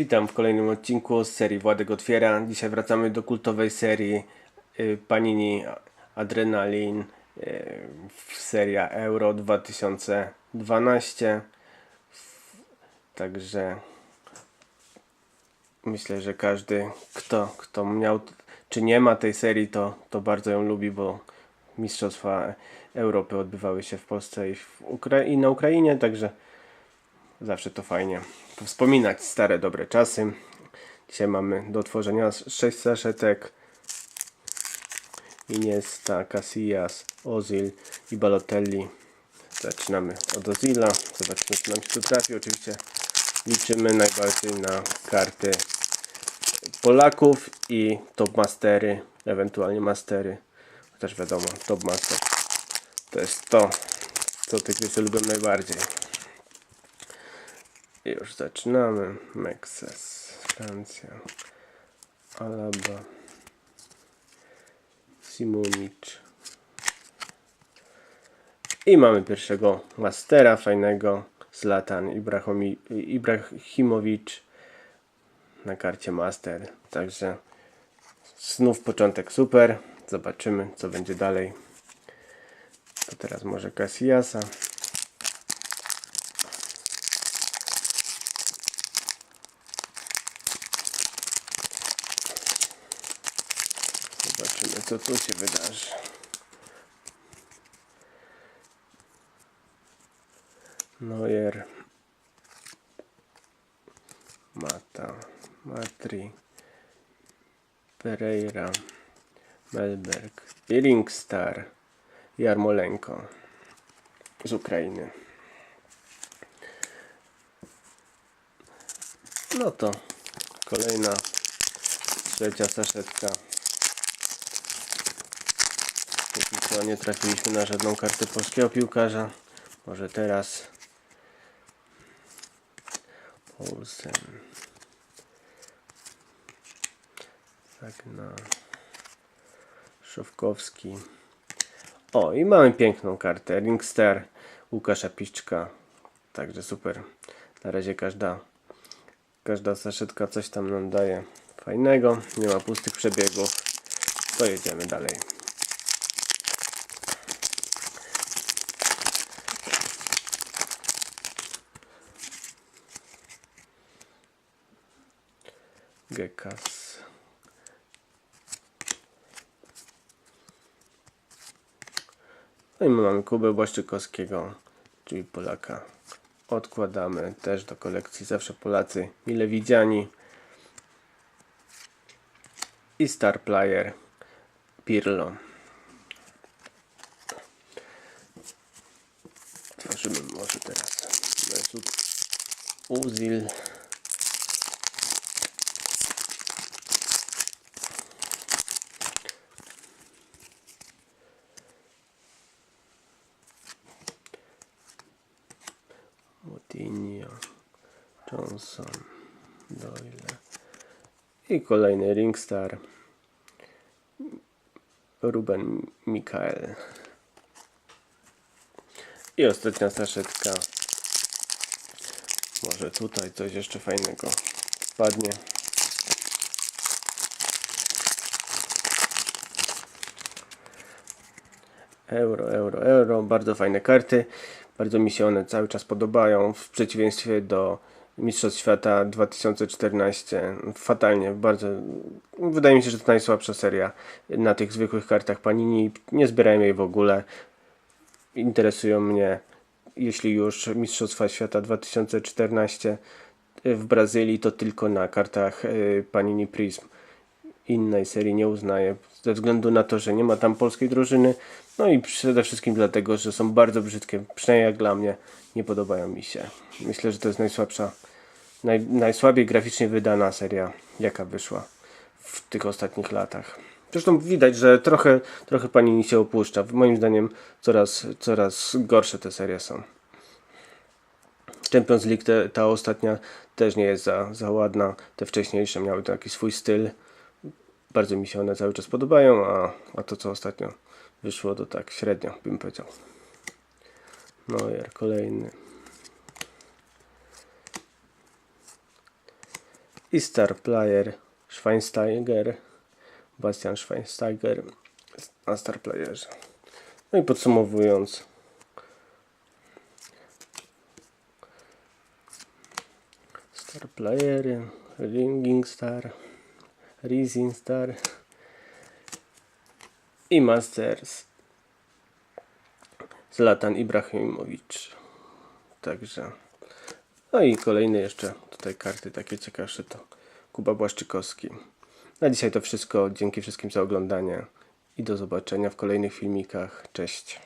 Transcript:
Witam w kolejnym odcinku z serii Władek Otwiera. Dzisiaj wracamy do kultowej serii y, Panini Adrenalin y, seria Euro 2012. Także myślę, że każdy, kto, kto miał czy nie ma tej serii, to, to bardzo ją lubi, bo Mistrzostwa Europy odbywały się w Polsce i, w Ukra- i na Ukrainie, także Zawsze to fajnie wspominać stare, dobre czasy. Dzisiaj mamy do otworzenia 6 saszetek. Iniesta, Casillas, Ozil i Balotelli. Zaczynamy od Ozila. Zobaczymy, co nam się tu trafi. Oczywiście liczymy najbardziej na karty Polaków i top mastery, ewentualnie mastery. Chociaż wiadomo, top master to jest to, co tygrysy lubią najbardziej. I Już zaczynamy. Mexes, Francja, Alaba, Simunic. I mamy pierwszego mastera fajnego, Zlatan Ibrahomi, Ibrahimowicz na karcie master. Także znów początek super. Zobaczymy co będzie dalej. To teraz może Casillasa. Zobaczymy, co tu się wydarzy. Neuer. Mata. Matri. Pereira. Melberg. I Ringstar. Jarmolenko. Z Ukrainy. No to kolejna trzecia saszetka. Póki co nie trafiliśmy na żadną kartę polskiego piłkarza. Może teraz. Olsen. Zagna. Szowkowski. O, i mamy piękną kartę. Ringster Łukasza Piszczka. Także super. Na razie każda każda saszetka coś tam nam daje fajnego. Nie ma pustych przebiegów. To jedziemy dalej. Gekas. No i my mamy Kubę Błaszczykowskiego, czyli Polaka. Odkładamy też do kolekcji. Zawsze Polacy mile widziani. I Star Player Pirlo. Tworzymy może teraz Uzil. Johnson, Doyle i kolejny Ringstar Ruben Mikael i ostatnia saszetka może tutaj coś jeszcze fajnego spadnie Euro, euro, euro. Bardzo fajne karty. Bardzo mi się one cały czas podobają. W przeciwieństwie do Mistrzostw Świata 2014. Fatalnie, bardzo. Wydaje mi się, że to najsłabsza seria na tych zwykłych kartach Panini. Nie zbierałem jej w ogóle. Interesują mnie, jeśli już Mistrzostwa Świata 2014 w Brazylii, to tylko na kartach y, Panini Prism innej serii nie uznaję, ze względu na to, że nie ma tam polskiej drużyny, no i przede wszystkim dlatego, że są bardzo brzydkie, przynajmniej jak dla mnie, nie podobają mi się. Myślę, że to jest najsłabsza, naj, najsłabiej graficznie wydana seria, jaka wyszła w tych ostatnich latach. Zresztą widać, że trochę, trochę pani się opuszcza. Moim zdaniem coraz, coraz gorsze te serie są. Champions League, te, ta ostatnia też nie jest za, za ładna. Te wcześniejsze miały taki swój styl. Bardzo mi się one cały czas podobają, a, a to co ostatnio wyszło to tak średnio bym powiedział. Neuer kolejny. I Star Player Schweinsteiger, Bastian Schweinsteiger na Star Playerze. No i podsumowując, Star Playery, Ringing Star, Rising Star i Masters Zlatan Ibrahimowicz. Także. No i kolejne jeszcze tutaj karty takie ciekawsze to Kuba Błaszczykowski. Na dzisiaj to wszystko. Dzięki wszystkim za oglądanie i do zobaczenia w kolejnych filmikach. Cześć.